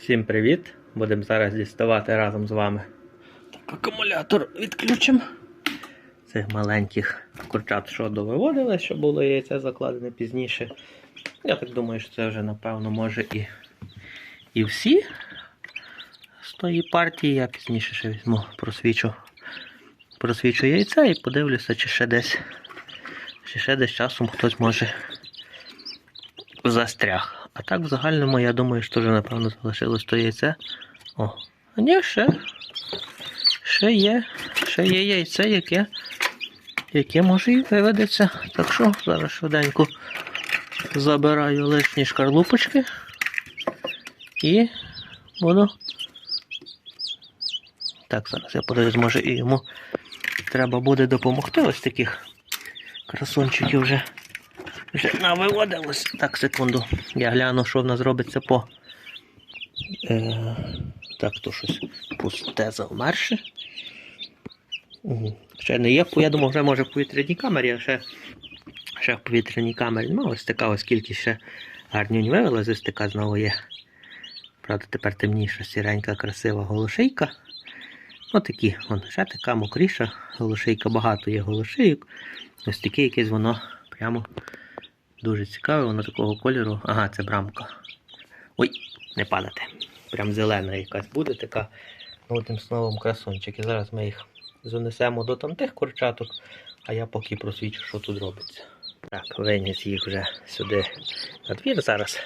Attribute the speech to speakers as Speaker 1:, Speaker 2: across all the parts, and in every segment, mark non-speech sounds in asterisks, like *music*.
Speaker 1: Всім привіт! Будемо зараз діставати разом з вами. Так, акумулятор відключимо. Цих маленьких курчат, що довиводили, що було яйце закладене пізніше. Я так думаю, що це вже, напевно, може і, і всі з тої партії. Я пізніше ще візьму, просвічу, просвічу яйця і подивлюся, чи ще десь, чи ще десь часом хтось може застряг. А так в загальному, я думаю, що вже напевно залишилось то яйце. О, ні, ще. Ще є. Ще є яйце, яке, яке може і виведеться. Так що зараз швиденько забираю лишні шкарлупочки і буду. Так, зараз я подивлюсь, може і йому треба буде допомогти ось таких красунчиків вже. Навиводилось. Так, секунду. Я гляну, що в нас робиться по. Е, так, то щось пусте завмерше. Мгм. Ще не є, я думав, вже може в повітряній камері, а ще, ще в повітряній камері. Ну, ось така ось кількість ще гарнюнь вивелась, ось така знову є. Правда, тепер темніша, сіренька, красива голошейка. Ось такі, вон, ще така мокріша, голошейка, багато є голошейок. Ось таке якесь воно прямо Дуже цікаве, воно такого кольору. Ага, це брамка. Ой, не падати. Прям зелена якась буде така. Ну, одним словом, красунчики. Зараз ми їх занесемо до там тих курчаток, а я поки просвічу, що тут робиться. Так, виніс їх вже сюди на двір. Зараз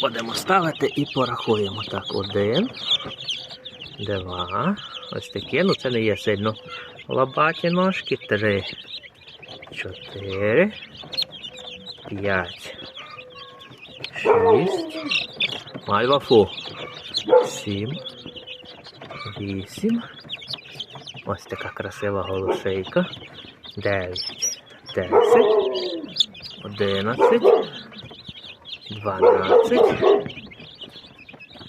Speaker 1: будемо ставити і порахуємо. Так, один, два. Ось такі. Ну це не є сильно лабаті ножки. Три, чотири. П'ять. Шість. Мальва фу. Сім. Вісім. Ось така красива голошейка. Дев'ять. Десять. Одинадцять. Дванадцять.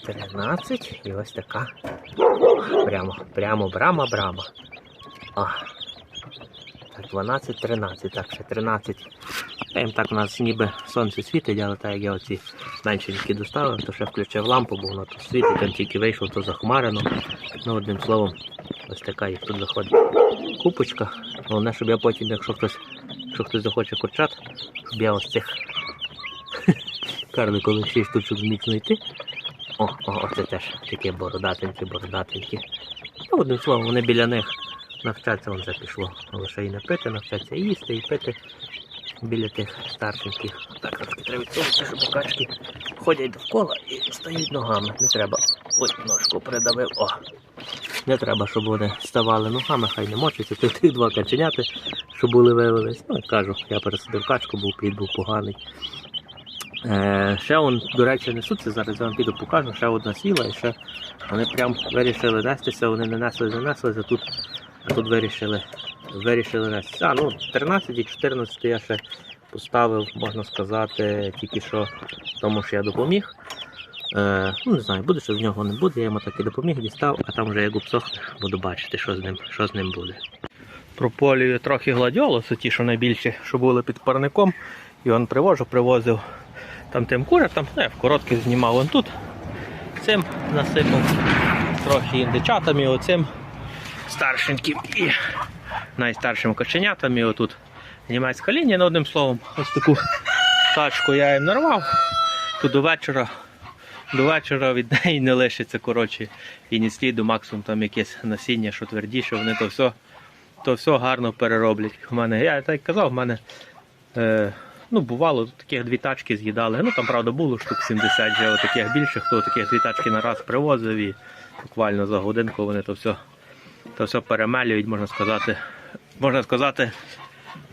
Speaker 1: Тринадцять. І ось така. Прямо, прямо брама-брама. О. Так, 12, 13. Так, ще 13. Та так у нас ніби сонце світить, але так як я оці меншенькі доставив, то ще включив лампу, бо воно тут світить, там тільки вийшов, то захмарено. Ну, одним словом, ось така їх тут заходить купочка. Головне, щоб я потім, якщо хтось, якщо хтось захоче курчат, щоб я ось цих *laughs* карликових 6 штучок зміг знайти. О, о, оце теж такі бородатенькі, бородатенькі. Ну, одним словом, вони біля них навчаться, вон вже пішло. Лише і не пити, навчаться і їсти, і пити біля тих старшеньких. Так, трошки треба відсунути, щоб букачки ходять довкола і стають ногами. Не треба. Ой, ножку придавив. О. Не треба, щоб вони ставали ногами, хай не мочаться. Це тих два каченяти, що були вивелись. Ну, кажу, я пересадив качку, був плід був поганий. Е, ще он, до речі, несуться, зараз я вам піду покажу, ще одна сіла і ще вони прям вирішили нестися, вони не несли, не несли, а тут, а тут вирішили, вирішили нестися. А, ну 13 і 14 я ще поставив, можна сказати, тільки що тому, що я допоміг. Е, ну, не знаю, буде, що з нього не буде, я йому так і допоміг, дістав, а там вже як обсохне, буду бачити, що з ним, що з ним буде. Прополюю трохи гладіолусу, ті, що найбільші, що були під парником, і он привожу, привозив там тим курям, там не, в коротких знімав он тут. Цим насипав трохи індичатам і оцим старшеньким і найстаршим коченятам. І отут німецька лінія, ну, одним словом, ось таку тачку я їм нарвав. То до вечора, до вечора від неї не лишиться коротше, і ні сліду, максимум там якесь насіння, що твердіше, вони то все, то все гарно перероблять. У мене, я так казав, в мене. Е, Ну, бувало, таких дві тачки з'їдали. Ну там, правда, було штук 70 вже таких більших, хто таких дві тачки на раз привозив і буквально за годинку вони то все, то все перемелюють, можна сказати. Можна сказати,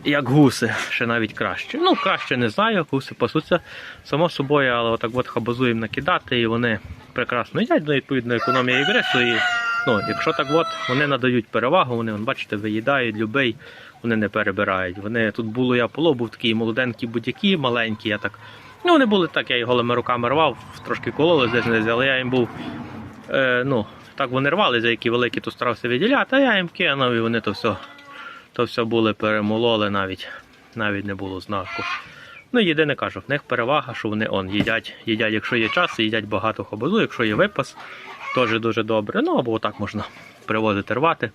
Speaker 1: як гуси, ще навіть краще. Ну, краще не знаю, гуси пасуться само собою, але отак от хабазуємо накидати, і вони прекрасно їдять, ну, відповідно, економія ігресу. І, ну, якщо так от, вони надають перевагу, вони, вон, бачите, виїдають любий вони не перебирають. Вони тут було я полов, був такий молоденький будь-які, маленькі. Я так. Ну, вони були так, я їх голими руками рвав, трошки кололи десь не але я їм був. Е, ну, так вони рвали, за які великі, то старався відділяти, а я їм кинув і вони то все, то все були перемололи навіть. Навіть не було знаку. Ну, єдине кажу, в них перевага, що вони он їдять, їдять, якщо є час, їдять багато хабазу, якщо є випас, теж дуже добре. Ну або так можна привозити рвати.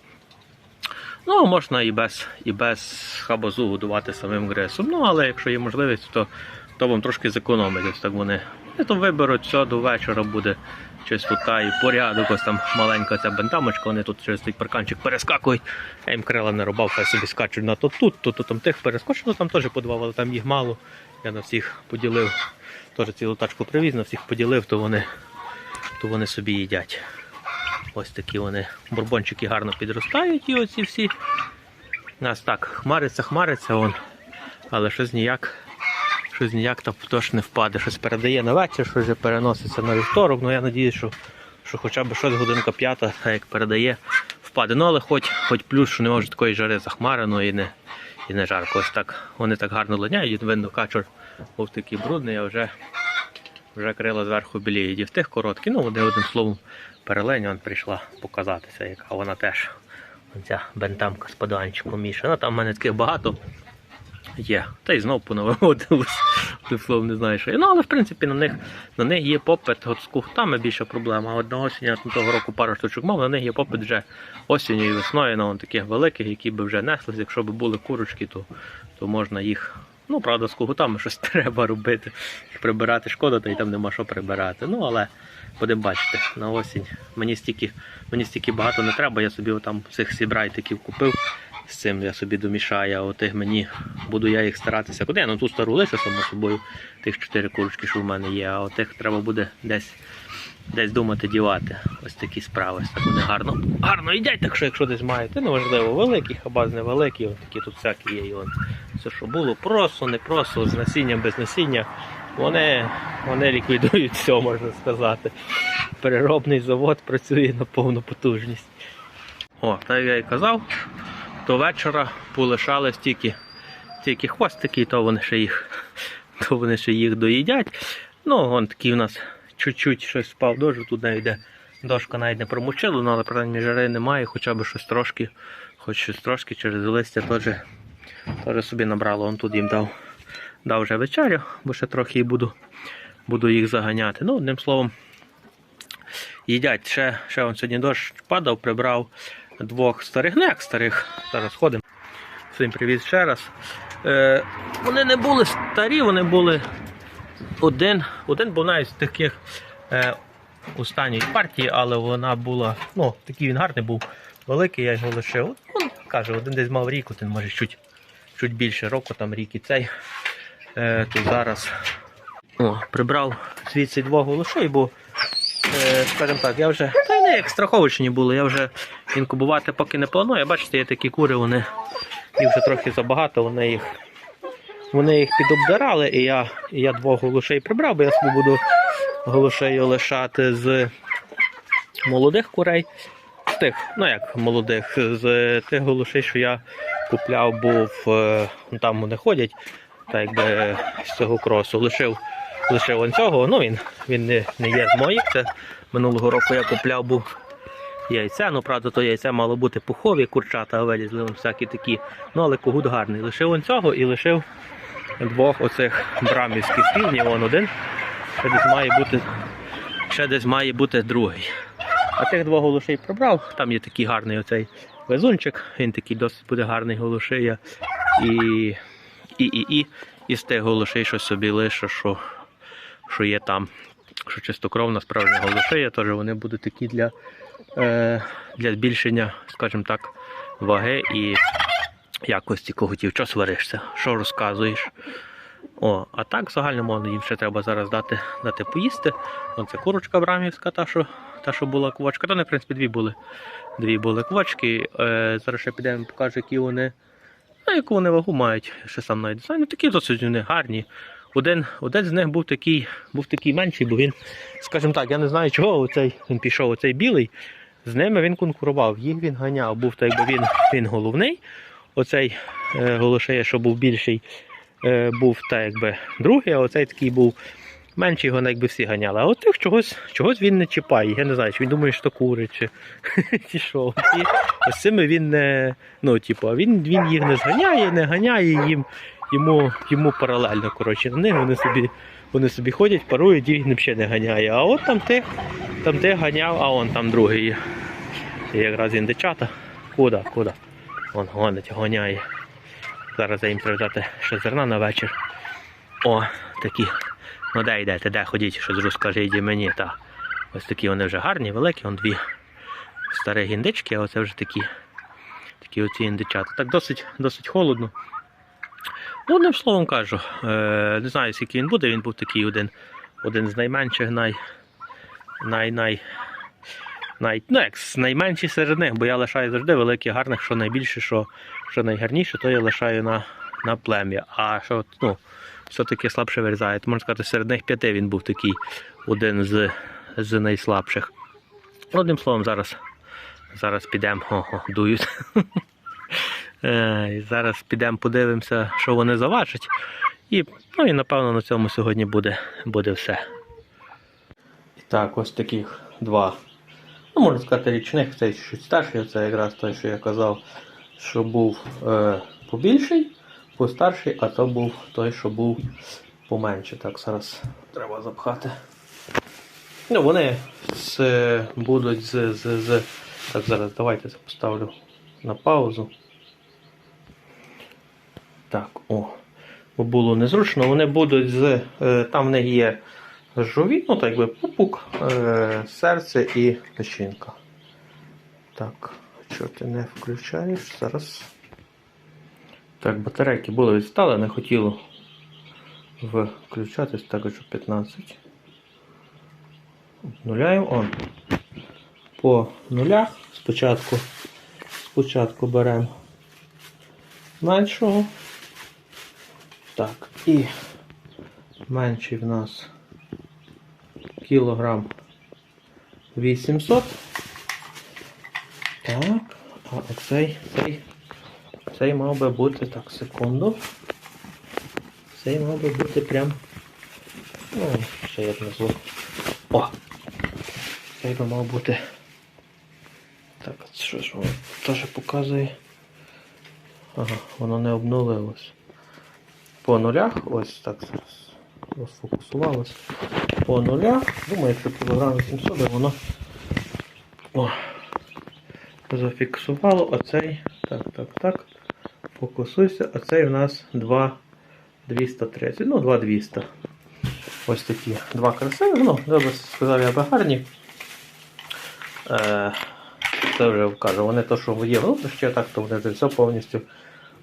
Speaker 1: Ну, можна і без, і без хабазу годувати самим грисом. Ну, але якщо є можливість, то, то вам трошки зекономить. Так вони. І то виберуть все до вечора буде чистота і порядок. Ось там маленька ця бентамочка, вони тут через той парканчик перескакують. Я їм крила не рубав, хай собі скачуть на то тут, то, то там тих перескочив, ну там теж по там їх мало. Я на всіх поділив. Теж цілу тачку привіз, на всіх поділив, то вони, то вони собі їдять. Ось такі вони бурбончики гарно підростають і оці всі. Нас так, хмариться, хмариться он. Але щось ніяк, щось ніяк там тож не впаде. Щось передає на вечір, щось вже переноситься на вівторок. Ну я надіюсь, що, що хоча б щось годинка п'ята, як передає, впаде. Ну але хоч, хоч плюс, що немає вже такої жари захмарено і не, і не жарко. Ось так вони так гарно линяють, видно, качур був такий брудний, а вже, вже крила зверху біліють. І в тих короткі, ну вони одним словом перелень, прийшла показатися, яка вона теж. Оця бентамка з подаванчиком мішана. Там в мене таких багато є. Та й знов понавиводилось. Тим словом не є. Ну, але в принципі на них, на них є попит. От з кухтами більша проблема. От на осінь я того року пару штучок мав, на них є попит вже осінню і весною на таких великих, які би вже неслись. Якщо б були курочки, то, то можна їх. Ну, правда, з кугутами щось *laughs* треба робити. Їх прибирати шкода, та й там нема що прибирати. Ну, але будемо бачити, на осінь. Мені стільки, мені стільки багато не треба, я собі там цих сібрайтиків купив. З цим я собі домішаю, а отих мені буду я їх старатися. Куди? Ну ту стару лишу, само собою, тих чотири курочки, що в мене є, а отих треба буде десь десь думати дівати. Ось такі справи. Так вони гарно, гарно їдять, так що якщо десь маєте, неважливо, великі, хабаз невеликі, от такі тут всякі є. І от. Все, що було, просто, не просто, з насінням, без насіння. Вони, вони ліквідують все, можна сказати. Переробний завод працює на повну потужність. О, так я і казав, до вечора полишали стільки, стільки хвостики, то вони ще їх, *laughs* то вони ще їх доїдять. Ну, вон такий у нас чуть-чуть щось спав дощ, тут навіть йде дошка навіть не промочила, ну, але принаймні жари немає, хоча б щось трошки, хоч щось трошки через листя теж, теж собі набрало. Он тут їм дав, дав вже вечерю, бо ще трохи і буду, буду їх заганяти. Ну, одним словом, їдять. Ще, ще он сьогодні дощ падав, прибрав двох старих, ну як старих, зараз ходимо. Всім привіт ще раз. Е, вони не були старі, вони були один. Один був навіть з таких е, останньої партії, але вона була, ну, такий він гарний був, великий, я його лишив. Ну, каже, один десь мав рік, один може чуть, чуть більше року, там рік і цей. Е, то зараз о, прибрав звідси двох голошей, бо е, скажімо так, я вже та як страховочні були, я вже інкубувати поки не планую. Бачите, є такі кури, вони їх вже трохи забагато, вони їх. Вони їх підобдирали, і я, я двох голошей прибрав, бо я собі буду голошей лишати з молодих курей. З тих, ну як молодих, з тих голошей, що я купляв, був е, ну, там вони ходять, так якби з цього кросу. Лишив, лишив он цього, ну він, він не, не є з моїх. Це минулого року я купляв був яйця. Ну, правда, то яйця мало бути пухові, курчата, вилізли всякі такі. Ну, але когут гарний. Лишив он цього і лишив двох оцих брамівських півнів. Вон один. Ще десь має бути, ще десь має бути другий. А тих двох голушей прибрав. Там є такий гарний оцей везунчик, він такий досить буде гарний голушия. І, і, і, і, і з тих голушей щось собі лише, що, що є там. Що чистокровна справжня голушия, теж вони будуть такі для, е, для збільшення, скажімо так, ваги і якості когутів. Що сваришся? Що розказуєш? О, а так загальному їм ще треба зараз дати, дати поїсти. Вон це курочка брамівська, та що, та, що була квочка. Та вони, в принципі, дві були. Дві були квочки. Е, зараз ще підемо покажу, які вони. Ну, яку вони вагу мають, ще сам навіть не знаю. Ну такі досить вони гарні. Один, один з них був такий, був такий менший, бо він, скажімо так, я не знаю чого, оцей, він пішов, оцей білий. З ними він конкурував, їх він ганяв, був так, якби він, він головний. Оцей е, голошея, що був більший, е, був так якби другий, а оцей такий був менший, його якби всі ганяли. А от тих чогось, чогось він не чіпає. Я не знаю, чи він думає, що кури, чи, *laughs* чи що. І з цими він не. Ну, типу, він, він їх не зганяє, не ганяє їм. Йому, йому паралельно коротше, на них вони собі, вони собі ходять, парують, і він взагалі не ганяє. А от там тих, там тих ганяв, а он там другий. І якраз індичата. Куди, куди? Он гонить, гоняє. Зараз я їм привезти ще зерна на вечір. О, такі. Ну де йдете, де ходіть, щось розкажи, йди мені. Та. Ось такі вони вже гарні, великі, он дві старі індички, а оце вже такі. Такі оці індичата. Так досить, досить холодно. Ну, одним словом кажу, е, не знаю, скільки він буде, він був такий один, один з найменших, най, най, най, най, ну, як з найменший серед них, бо я лишаю завжди великих гарних, що найбільше, що, що найгарніше, то я лишаю на, на плем'я. А що ну, все-таки слабше вирізає. Можна сказати, серед них п'яти він був такий один з, з найслабших. Одним словом, зараз, зараз підемо, о, о, дують. *laughs* Е, і Зараз підемо подивимося, що вони заважать. І, ну, і напевно на цьому сьогодні буде, буде все. Так, ось таких два. Ну, можна сказати, річних, цей чуть старший, це якраз той, що я казав, що був е, побільший, постарший, а то був той, що був поменше. Так, зараз треба запхати. Ну, вони з, будуть з, з, з. Так, зараз давайте це поставлю на паузу. Так, о. Бо було незручно. Вони будуть з. е, Там в них є жові, ну так якби пупук, е, серце і печінка. Так, що ти не включаєш? Зараз. Так, батарейки були відстали, не хотіло включатись, так що 15. Обнуляємо. Он. По нулях спочатку, спочатку беремо меншого. Так, і менший в нас кілограм 800. Так, а оцей, цей, цей мав би бути, так, секунду. Цей мав би бути прям, ну, ще як назву. О! Цей би мав бути. Так, що ж воно теж показує. Ага, воно не обнулилось. По нулях, ось так зараз розфокусувалось. По нулях, думаю, якщо кілограм 800, воно о, зафіксувало оцей. Так, так, так. Фокусуйся, оцей у нас 2 230, ну 2200. Ось такі два красиві, ну, я сказав, я би гарні. Е, це вже кажу, вони то, що є внутрішні, так, то вони вже все повністю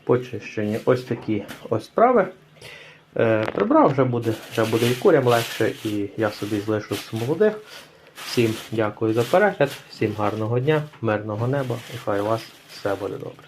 Speaker 1: почищені. Ось такі ось справи. Е, прибрав, вже буде, вже буде і курям легше, і я собі залишу з молодих. Всім дякую за перегляд, всім гарного дня, мирного неба і хай у вас все буде добре.